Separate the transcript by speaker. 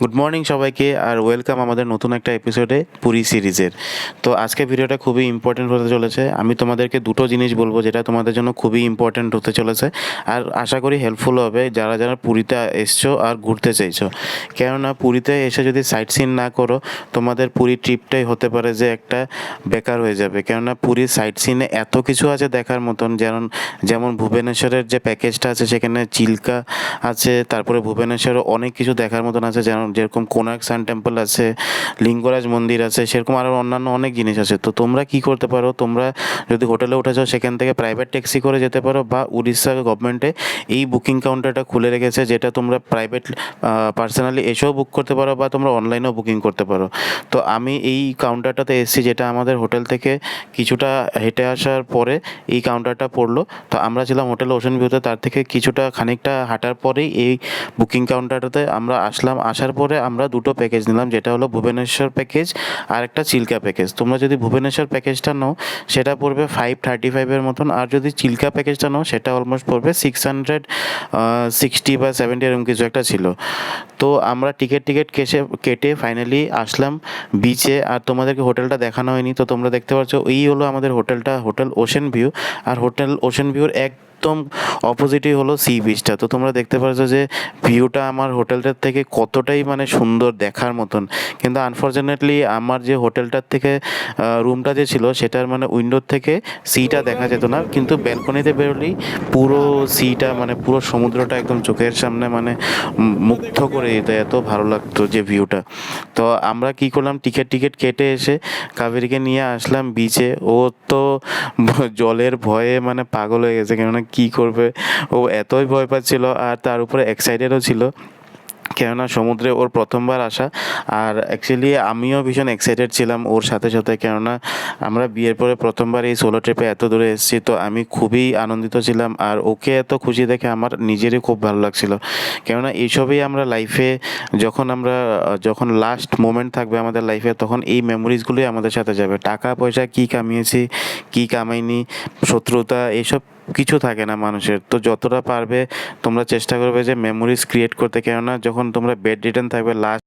Speaker 1: Good morning সবাইকে, আর welcome আমাদের নতুন একটা এপিসোডে পুরী সিরিজের। তো আজকে ভিডিওটা খুবই ইম্পর্টেন্ট হতে চলেছে। আমি তোমাদেরকে দুটো জিনিস বলব যেটা তোমাদের জন্য খুবই ইম্পর্টেন্ট হতে চলেছে, আর আশা করি হেল্পফুল হবে যারা যারা পুরীতে এসছো আর ঘুরতে চাইছো। কেননা পুরীতে এসে যদি সাইট সিন না করো, তোমাদের পুরী ট্রিপটাই হতে পারে যে একটা বেকার হয়ে যাবে। কেননা পুরীর সাইট সিনে এত কিছু আছে দেখার মতন, যেমন যেমন ভুবনেশ্বরের যে প্যাকেজটা আছে, সেখানে চিল্কা আছে, তারপরে ভুবনেশ্বরে অনেক কিছু দেখার মতন আছে, যেমন যেরকম কোনার্ক সান টেম্পল আছে, লিঙ্গরাজ মন্দির আছে, সেরকম আরও অন্যান্য অনেক জিনিস আছে। তো তোমরা কি করতে পারো? তোমরা যদি হোটেলে উঠে যাও, সেখান থেকে প্রাইভেট ট্যাক্সি করে যেতে পারো বা উড়িষ্যা গভর্নমেন্টে এই বুকিং কাউন্টারটা খুলে রেখেছে, যেটা তোমরা প্রাইভেট পার্সোনালি এসেও বুক করতে পারো বা তোমরা অনলাইনেও বুকিং করতে পারো। তো আমি এই কাউন্টারটাতে এসেছি, যেটা আমাদের হোটেল থেকে কিছুটা হেঁটে আসার পরে এই কাউন্টারটা পড়ল। তো আমরা ছিলাম হোটেল ওশন ভিউতে তার থেকে কিছুটা খানিকটা হাঁটার পরেই এই বুকিং কাউন্টারটাতে আমরা আসলাম। আসার পরে আমরা দুটো প্যাকেজ নিলাম, যেটা হলো ভুবনেশ্বর প্যাকেজ আর একটা চিল্কা প্যাকেজ তোমরা যদি ভুবনেশ্বর প্যাকেজটা নাও, সেটা পড়বে ফাইভ থার্টি ফাইভের মতন, আর যদি চিল্কা প্যাকেজটা নাও, সেটা অলমোস্ট পড়বে সিক্স হান্ড্রেড সিক্সটি বা সেভেন্টি এরকম কিছু একটা ছিল। তো আমরা টিকিট টিকিট কেসে, কেটে ফাইনালি আসলাম বিচে আর তোমাদেরকে হোটেলটা দেখানো হয়নি। তো তোমরা দেখতে পাচ্ছ, এই হলো আমাদের হোটেলটা হোটেল ওশেন ভিউ আর হোটেল ওশেন ভিউর একদম অপোজিটই হলো সি বিচটা তো তোমরা দেখতে পাচ্ছ যে ভিউটা আমার হোটেলটার থেকে কতটাই মানে সুন্দর দেখার মতন। কিন্তু আনফর্চুনেটলি আমার যে হোটেলটার থেকে রুমটা যে ছিল, সেটার মানে উইন্ডোর থেকে সিটা দেখা যেত না। কিন্তু ব্যালকনিতে বেরোলেই পুরো সিটা মানে পুরো সমুদ্রটা একদম চোখের সামনে মানে মুগ্ধ করে দিত। এত ভালো লাগতো যে ভিউটা তো আমরা কি করলাম টিকিট টিকিট কেটে এসে কাবেরিকে নিয়ে আসলাম বিচে ও তো জলের ভয়ে মানে পাগল হয়ে গেছে। কেননা কি করবে? ও এতই ভয় পাচ্ছিল আর তার উপরে এক্সাইটেডও ছিল। কেননা সমুদ্রে ওর প্রথমবার আসা আর অ্যাকচুয়ালি আমিও ভীষণ এক্সাইটেড ছিলাম ওর সাথে সাথে। কেননা আমরা বিয়ের পরে প্রথমবার এই সোলো ট্রিপে এত দূরে এসেছি, তো আমি খুবই আনন্দিত ছিলাম আর ওকে এত খুশি দেখে আমার নিজেরই খুব ভালো লাগছিল। কেননা এইসবই আমরা লাইফে যখন আমরা, যখন লাস্ট মোমেন্ট থাকবে আমাদের লাইফে তখন এই মেমোরিজগুলোই আমাদের সাথে যাবে। টাকা পয়সা কী কামিয়েছি, কী কামাইনি, শত্রুতা, এইসব কিছু থাকে না মানুষের। তো যতটা পারবে তোমরা চেষ্টা করবে যে মেমোরিজ ক্রিয়েট করতে। কেননা যখন তোমরা বেড রিটার্ন থাকবে লাস্ট